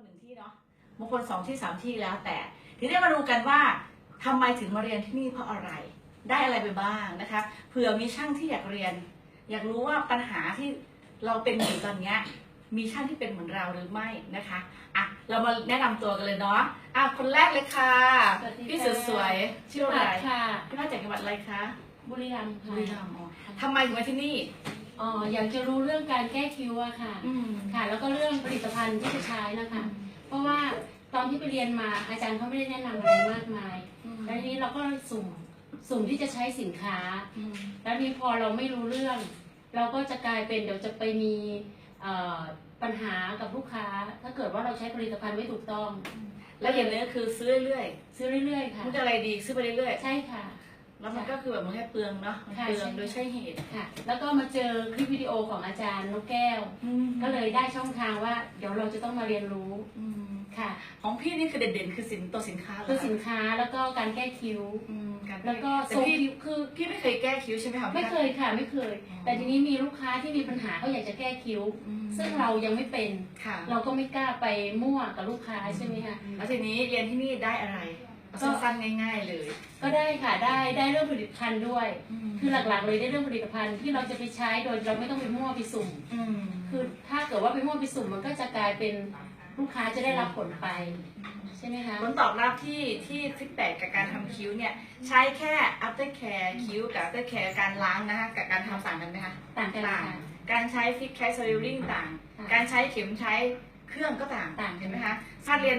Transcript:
คนหนึ่งที่เนาะบางคนสองที่สามที่แล้วแต่ ทีนี้มาดูกันว่าทำไมถึงมาเรียนที่นี่เพราะอะไร ได้อะไรไปบ้างนะคะเผื่อมีช่างที่อยากเรียน อยากรู้ว่าปัญหาที่เราเป็นอยู่ตอนเนี้ยมีช่างที่เป็นเหมือนเราหรือไม่นะคะอะเรามาแนะนำตัวกันเลยเนาะอะคนแรกเลยค่ะสวัสดีพี่ค่ะสวยๆชื่ออะไรค่ะพี่มาจากจังหวัดอะไรคะบุรีรัมย์บุค่ะรีรัมย์อ๋อทำไมถึงมาที่นี่ อ๋ออยากจะรู้เรื่องการแก้คิ้วอะค่ะ อืม ค่ะ แล้วก็เรื่องผลิตภัณฑ์ที่จะใช้นะคะ เพราะว่าตอนที่ไปเรียนมาอาจารย์เขาไม่ได้แนะนำอะไรมากมายอืมแล้วทีนี้เราก็สุ่มสุ่มที่จะใช้สินค้าอืมแล้วนี้พอเราไม่รู้เรื่อง เราก็จะกลายเป็นเดี๋ยวจะไปมีเอ่อปัญหากับลูกค้า ถ้าเกิดว่าเราใช้ผลิตภัณฑ์ไม่ถูกต้อง แล้วอย่างนี้ก็คือซื้อเรื่อยซื้อเรื่อยๆๆค่ะ มันจะอะไรดีซื้อไปเรื่อยใช่ค่ะ ๆ แล้วมันก็คือแบบมันแค่เปลืองเนาะมันค่ะเปลืองใช่ โดยใช่เหตุ ค่ะ แล้วก็มาเจอคลิปวิดีโอของอาจารย์นกแก้ว ก็เลยได้ช่องทางว่า เดี๋ยวเราจะต้องมาเรียนรู้อืมค่ะของพี่นี่คือเด่นๆ คือสินตัวสินค้าเหรคือคะสินค้าแล้วก็การแก้คิ้ว อืมการแล้วก็แต่ทรงพี่คิ้วคือ พี่ไม่เคยแก้คิ้วใช่ไหมคะ ไม่เคยค่ะไม่เคย อ๋อ แต่ทีนี้มีลูกค้าที่มีปัญหาเขาอยากจะแก้คิ้ว อืมซึ่งเรายังไม่เป็น ค่ะเราก็ไม่กล้าไปมั่วกับลูกค้าใช่ไหมคะแล้วทีนี้เรียนที่นี่ได้อะไรเอาก็ สั้นๆง่าย ๆเลย ก็ได้ค่ะได้ได้เรื่องผลิตภัณฑ์ด้วย คือหลักๆเลยได้เรื่องผลิตภัณฑ์ที่เราจะไปใช้โดยเราไม่ต้องไปมั่วไปสุ่มอืมคือถ้าเกิดว่าไปมั่วไปสุ่มมันก็จะกลายเป็นลูกค้าจะได้รับผลไปใช่ไหมคะผลตอบรับที่ที่ฟิตแบ็กกับการทำคิ้วเนี่ยใช้แค่ after care คิ้วกับ after care การล้างนะคะกับการทำต่างกันไหมคะต่างกันต่างค่ะการใช้ฟิกแคสโซลิงต่างค่ะการใช้เข็มใช้เครื่องก็ต่างต่างเห็นไหมคะถ้าเรียน